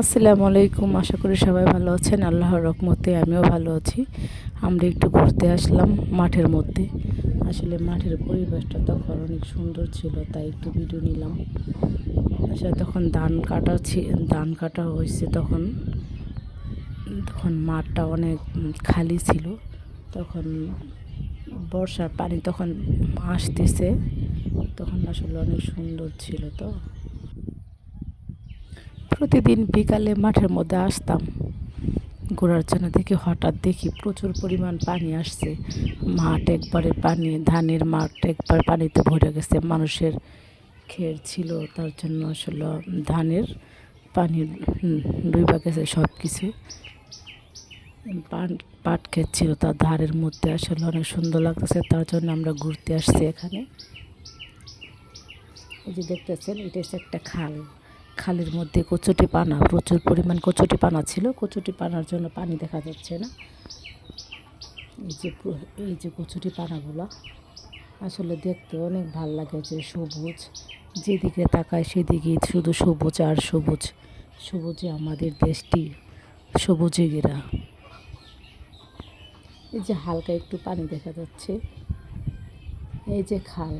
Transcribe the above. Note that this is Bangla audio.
আসসালামু আলাইকুম, আশা করি সবাই ভালো আছেন। আল্লাহর রহমতে আমিও ভালো আছি। আমরা একটু ঘুরতে আসলাম মাঠের মধ্যে। আসলে মাঠের পরিবেশটা তখন অনেক সুন্দর ছিল, তাই একটু ভিডিও নিলাম। আসলে তখন ধান কাটা ধান কাটা হয়েছে তখন। তখন মাঠটা অনেক খালি ছিল। তখন বর্ষার পানি তখন আসতেছে। তখন আসলে অনেক সুন্দর ছিল তো। প্রতিদিন বিকালে মাঠের মধ্যে আসতাম। ঘোরার জন্য দেখি হঠাৎ দেখি প্রচুর পরিমাণ পানি আসছে। মাঠ একবারে পানি, ধানের মাঠ একবার পানিতে ভরে গেছে। মানুষের খের ছিল, তার জন্য আসলে ধানের পানি ডুইবা গেছে সব কিছু পাট ক্ষেত ছিল তার ধারের মধ্যে আসলে অনেক সুন্দর লাগতেছে, তার জন্য আমরা ঘুরতে আসছি এখানে। এই যে দেখতেছেন, এটা হচ্ছে একটা খাল। খালের মধ্যে কচুটি পানা, প্রচুর পরিমাণ কচুটি পানা ছিল। কচুটি পানার জন্য পানি দেখা যাচ্ছে না। এই যে এই যে কচুটি পানাগুলো, আসলে দেখতে অনেক ভালো লাগে যে সবুজ। যেদিকে তাকায় সেদিকে শুধু সবুজ আর সবুজ। সবুজে আমাদের দেশটি, সবুজে ঘেরা। এই যে হালকা একটু পানি দেখা যাচ্ছে। এই যে খাল।